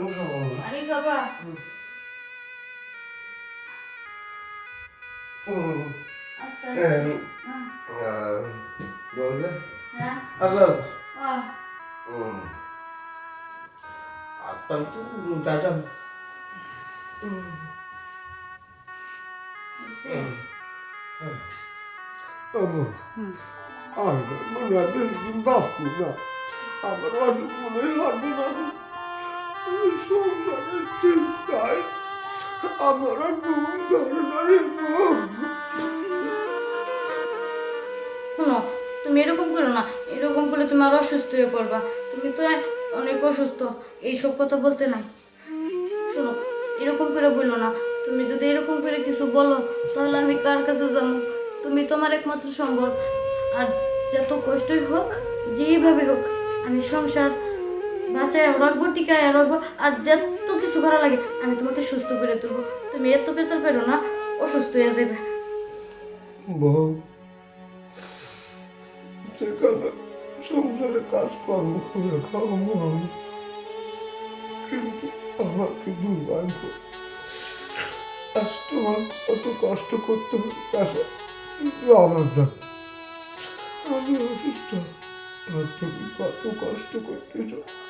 পানি খাব পানি খাবা হুম, আস্তে হ্যাঁ, আস্তে হ্যাঁ, আহ, বললে হ্যাঁ আল্লাহ আহ, হুম। আপনার তো দাদা হয়েছে? আম্মু আর মনে হয় বেশিদিন বাঁচবো না আমার অসুখ মনে হয় হারবে না এই সংসারের চিন্তায় আমার ঘুম ধরে শোনো, তুমি এরকম করো না, এরকম করলে তুমি আরও অসুস্থ হয়ে পড়বা। তুমি তো অনেক অসুস্থ, এইসব কথা বলতে নাই। শোনো, এরকম করে বলল না, তুমি যদি এরকম করে কিছু বলো, তাহলে আমি কার কাছে যাব? তুমি তোমার একমাত্র সম্বল। আর যত কষ্টই হোক যেভাবে হোক, আমি সংসার বাঁচায় রাখব, টিকায় রাখব, আর যত কিছু করা লাগে আমি তোমাকে সুস্থ করে তুলবো। তুমি এত পেশাল পেরো না, অসুস্থ হয়ে যাবে। বউ সেখানে সংসারে কাজকর্ম করে খাওয়াবো আমি, কিন্তু আমার কি দুর্ভাগ্য আজ তোমার কত কষ্ট করতে হচ্ছে আমার না আমি অসুস্থ, আর তুমি কত কষ্ট করতেছ আমার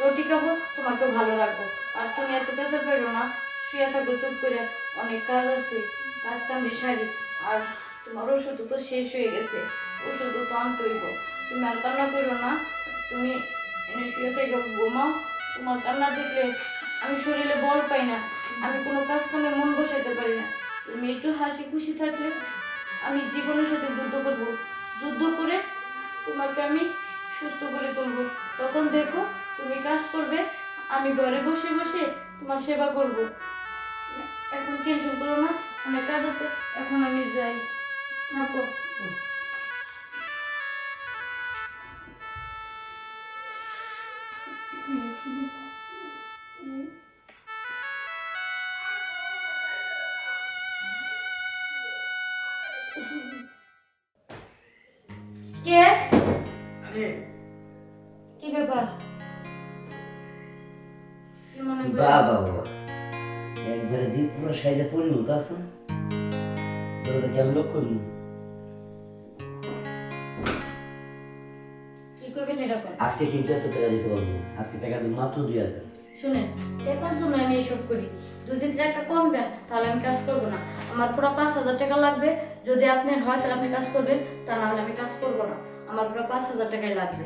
রুটি খাব তোমাকে ভালো রাখব আর তুমি এত প্রেসার পেরো না, শুয়ে থাকো, চুপ করে। অনেক কাজ আছে কাজ কামড়ি সারি। আর তোমার ওষুধ তো শেষ হয়ে গেছে, ওষুধ তো আনতে হইব তুমি আর কান্না করো না, তুমি এনে শুয়ে থেকে, ঘুমাও। তোমার কান্না দেখলে আমি শরীরে বল পাই না, আমি কোনো কাজ কামে মন বসাতে পারি না। তুমি একটু হাসি খুশি থাকলে আমি জীবনের সাথে যুদ্ধ করব। যুদ্ধ করে তোমাকে আমি সুস্থ করে তুলবো। তখন দেখো তুমি কাজ করবে আমি ঘরে বসে বসে তোমার সেবা করব। এখন টেনশন করো না অনেক কাজ আছে এখন আমি যাই। থাকো। কে? কি ব্যাপার? বাবা বাবা একবারে দিয়ে পুরো সাইজে পরিণত আছে তোরা কেমন লোক করবি কি আজকে কিন্তু এত টাকা দিতে পারব আজকে টাকা দিব মাত্র দুই হাজার। শুনেন টাকার জন্য আমি এসব করি। যদি টাকা কম দেন তাহলে আমি কাজ করব না। আমার পুরো পাঁচ হাজার টাকা লাগবে। যদি আপনার হয় তাহলে আপনি কাজ করবেন। তা না হলে আমি কাজ করব না। আমার পুরো পাঁচ হাজার টাকাই লাগবে।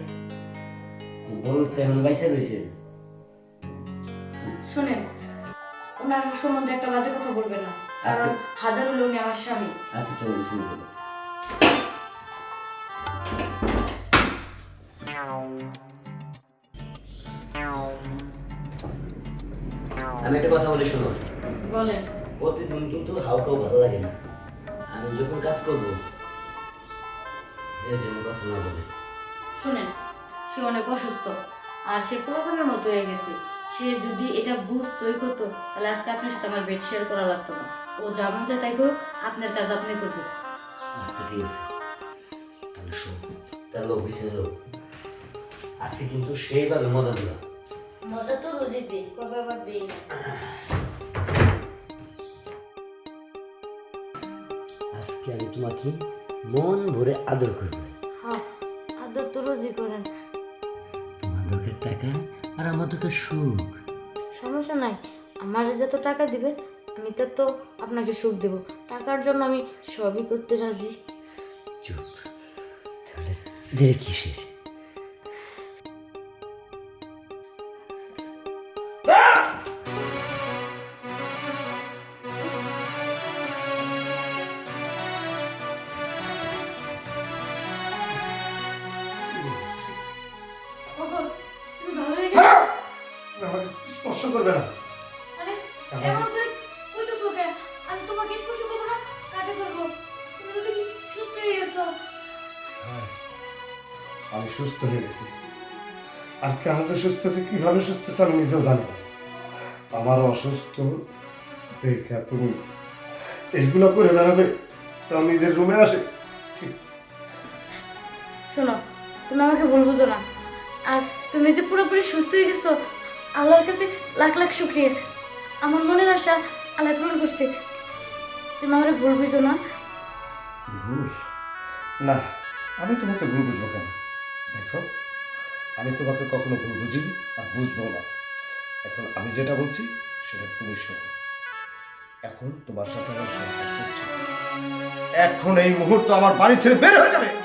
বলতে এখন বাইসা রয়েছে। শুনেন ওনার সম্বন্ধে একটা বাজে কথা বলবেন না কারণ হাজার আমার স্বামী। আচ্ছা চলো শুনে চলো আমি একটা কথা বলি শোনো। বলেন। প্রতিদিন কিন্তু হাউকাও ভালো লাগে না। আমি যখন কাজ করব এর জন্য কথা না বলি। শুনেন সে অনেক অসুস্থ আর সে পোলাপানের মতো হয়ে গেছে। সে যদি এটা বুঝতোই করতো তাহলে আজকে আপনার সাথে আমার বেড শেয়ার করা লাগতো না। ও যেমন চায় তাই করুক আপনার কাজ আপনি করবেন। আচ্ছা ঠিক আছে। তাহলে শোন তাহলে অফিসে যাব আজকে কিন্তু সেইভাবে মজা দিলাম। মজা তো রোজই দিই কবে আবার দিই? না আজকে আমি তোমাকে মন ভরে আদর করব। হ্যাঁ আদর তো রোজই করেন। তোমার দরকার টাকা আর আমার দরকার সুখ। সমস্যা নাই। আমার যত টাকা দিবেন আমি তত আপনাকে সুখ দেব। টাকার জন্য আমি সবই করতে রাজি। চুপ। তাহলে দেরি কিসের? করবে না। আরে এমন করে কইতেছো কেন আমি তোমাকে স্পর্শ করব না কাকে করব তুমি তো সুস্থ হয়ে গেছো। হ্যাঁ, আমি সুস্থ হয়ে গেছি। আর কেন যে সুস্থ আছে কীভাবে সুস্থ আছে আমি নিজেও জানি না। আমার অসুস্থ দেখা তুমি এইগুলো করে বেড়াবে তা নিজের রুমে আসে। শোনো তুমি আমাকে ভুল বুঝো না। আর তুমি যে পুরোপুরি সুস্থ হয়ে গেছো আল্লাহর কাছে লাখ লাখ শুক্রিয়া। আমার মনের আশা আল্লাহ পূরণ করছে। তুমি আমার ভুল বুঝো না। ভুল? না, আমি তোমাকে ভুল বুঝব কেন? দেখো, আমি তোমাকে কখনো ভুল বুঝিনি আর বুঝব না। এখন আমি যেটা বলছি, সেটা তুমি শোনো। এখন তোমার সাথে আমার সংসার করছি। এখন এই মুহূর্ত আমার বাড়ি ছেড়ে বের হয়ে যাবে।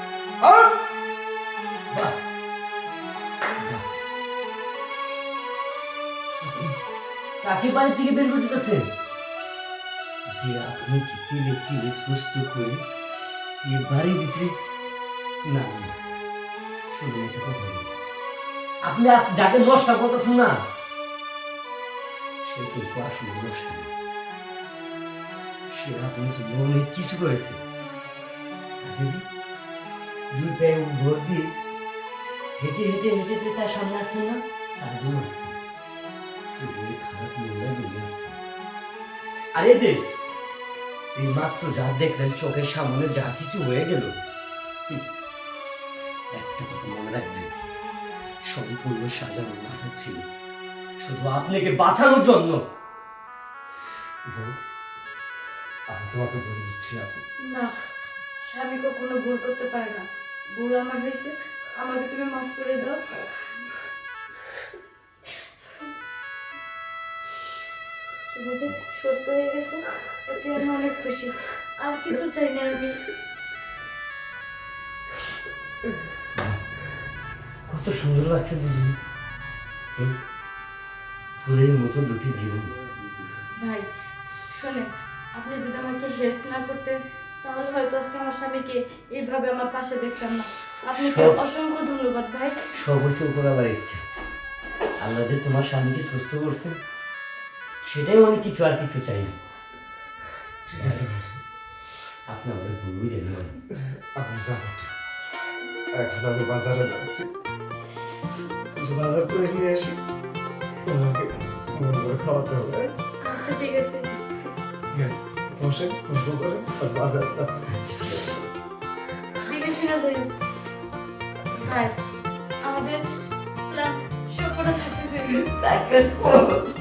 কাকে বাড়ি থেকে বের করে দিতেছেন যে আপনি কি তিলে তিলে সুস্থ করে এ বাড়ির ভিতরে না একটা কথা আপনি আজ যাকে নষ্ট করতেছেন না, সে কিন্তু আসলে নষ্ট। সে আপনি অনেক কিছু করেছে। দুই ভোর দিয়ে হেঁটে হেঁটে হেঁটে হেঁটে তার সামনে আসছেন না? তার জন্য আর এই যে এই মাত্র যা দেখলেন চোখের সামনে যা কিছু হয়ে গেল একটা কথা মনে রাখবেন সম্পূর্ণ সাজানো নাটক ছিল। শুধু আপনাকে বাঁচানোর জন্য। আমি তোমাকে ভুল বুঝছিলাম না স্বামী কখনো ভুল করতে পারে না। ভুল আমার হয়েছে আমাকে তুমি মাফ করে দাও। সুস্থ হয়ে গেছো? এতে আমি অনেক খুশি। আর কিছু চাই না আমি। কত সুন্দর লাগছে দুজন ফুলের মতো দুটি জীবন। ভাই শোনেন আপনি যদি আমাকে হেল্প না করতেন তাহলে হয়তো আজকে আমার স্বামীকে এইভাবে আমার পাশে দেখতাম না। আপনাকে অসংখ্য ধন্যবাদ ভাই। সব হচ্ছে উপকাবার ইচ্ছা। আল্লাহ যে তোমার স্বামীকে সুস্থ করছে সেটাই অনেক কিছু আর কিছু চাই না। ঠিক আছে ভাই। আপনি আমাদের ভুল বুঝে আপনি যাবেন এখন আমি বাজারে যাচ্ছি। কিছু বাজার করে নিয়ে আসি। মন করে খাওয়াতে হবে। আচ্ছা ঠিক আছে। হ্যাঁ, বসে গল্প করে আর বাজার যাচ্ছি। দেখেছি না আমাদের প্ল্যান সাকসেস হয়েছে। সাকসেসফুল